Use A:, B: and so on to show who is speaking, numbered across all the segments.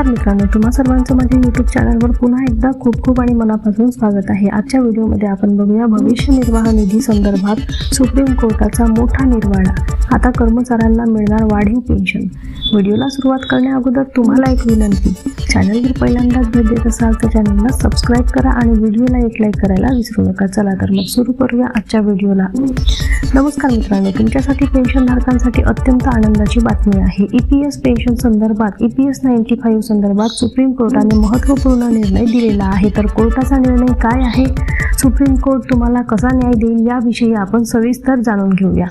A: मित्रांनो तुम्हा सर्वांचं माझ्या यूट्यूब चॅनलवर पुन्हा एकदा खूप खूप आणि मनापासून स्वागत आहे. आजच्या व्हिडिओमध्ये आपण बघूया भविष्य निर्वाह निधी संदर्भात सुप्रीम कोर्टाचा मोठा निर्वाळा. आता कर्मचाऱ्यांना मिळणार वाढीव पेन्शन व्हिडिओला सुरुवात करण्या अगोदर तुम्हाला एक विनंती. चॅनलवर पहिल्यांदाच भेट देत असाल तर चॅनलला सबस्क्राईब करा आणि व्हिडिओला एक लाईक करायला विसरू नका. चला तर मग सुरू करूया आजच्या व्हिडिओला. नमस्कार मित्रांनो तुमच्यासाठी पेन्शनधारकांसाठी अत्यंत आनंदाची बातमी आहे. ई पी एस पेन्शन संदर्भात E P S ninety five संदर्भात सुप्रीम कोर्टाने महत्त्वपूर्ण निर्णय दिलेला आहे. तर कोर्टाचा निर्णय काय आहे? सुप्रीम कोर्ट तुम्हाला कसा न्याय देईल याविषयी आपण सविस्तर जाणून घेऊया.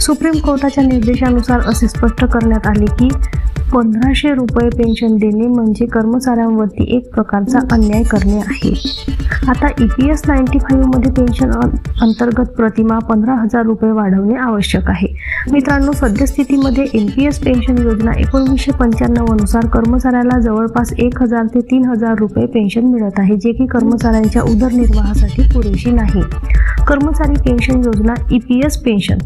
A: सुप्रीम कोर्टाच्या निर्देशानुसार असे स्पष्ट करण्यात आले की पंधराशे रुपये पेन्शन देणे म्हणजे कर्मचाऱ्यांवरती एक प्रकारचा अन्याय करणे आहे. आता ई पी एस नाईन्टी फाईव्हमध्ये पेन्शन अंतर्गत प्रतिमा पंधरा हजार रुपये वाढवणे आवश्यक आहे. मित्रांनो सद्यस्थितीमध्ये एन पी एस पेन्शन योजना एकोणीसशे पंच्याण्णवनुसार कर्मचाऱ्याला जवळपास एक हजार ते तीन हजार रुपये पेन्शन मिळत आहे जे की कर्मचाऱ्यांच्या उदरनिर्वाहासाठी पुरेशी नाही. कर्मचारी पेन्शन योजना ई पी एस पेन्शन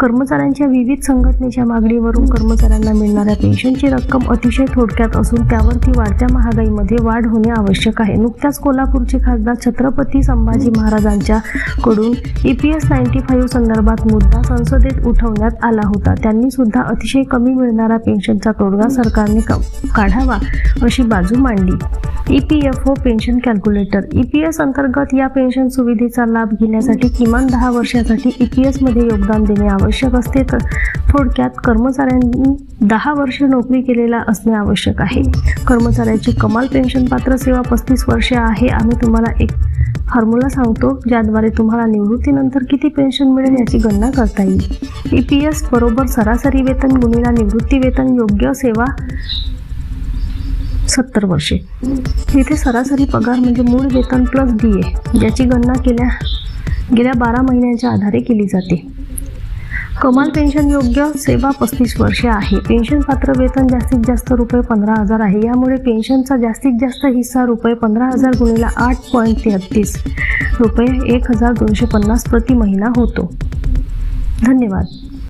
A: कर्मचाऱ्यांच्या विविध संघटनेच्या मागणीवरून कर्मचाऱ्यांना मिळणाऱ्या पेन्शनची रक्कम अतिशय थोडक्यात असून त्यावर ती वाढत्या महागाईमध्ये वाढ होणे आवश्यक आहे. नुकत्याच कोल्हापूरचे खासदार छत्रपती संभाजी महाराजांच्या कडून E P S ninety five संदर्भात मुद्दा संसदेत उठवण्यात आला होता. त्यांनी सुद्धा अतिशय कमी मिळणारा पेन्शनचा तोडगा सरकारने काढावा अशी बाजू मांडली. E P F O pension calculator. E P S अंतर्गत या पेन्शन सुविधेचा लाभ घेण्यासाठी किमान दहा वर्षासाठी ई पी एसमध्ये योगदान देणे आवश्यक असते. तर थोडक्यात कर्मचाऱ्यांनी दहा वर्ष नोकरी केलेला असणे आवश्यक आहे. कर्मचाऱ्याची कमाल पेन्शन पात्र सेवा पस्तीस वर्षे आहे. आम्ही तुम्हाला एक फॉर्म्युला सांगतो ज्याद्वारे तुम्हाला निवृत्तीनंतर किती पेन्शन मिळेल याची गणना करता येईल. ई पी एस बरोबर सरासरी वेतन गुणिला निवृत्ती वेतन योग्य सेवा सत्तर वर्षे. इथे सरासरी पगार म्हणजे मूळ वेतन प्लस डी ए ज्याची गणना केल्या गेल्या बारा महिन्यांच्या आधारे केली जाते. कमाल पेन्शन योग्य सेवा पस्तीस वर्षे आहे. पेन्शन पात्र वेतन जास्तीत जास्त रुपये पंधरा हजार आहे. यामुळे पेन्शनचा जास्तीत जास्त हिस्सा रुपये पंधरा हजार गुणिला आठ पॉईंट तेहतीस रुपये एक हजार दोनशे पन्नास प्रति महिना होतो. धन्यवाद.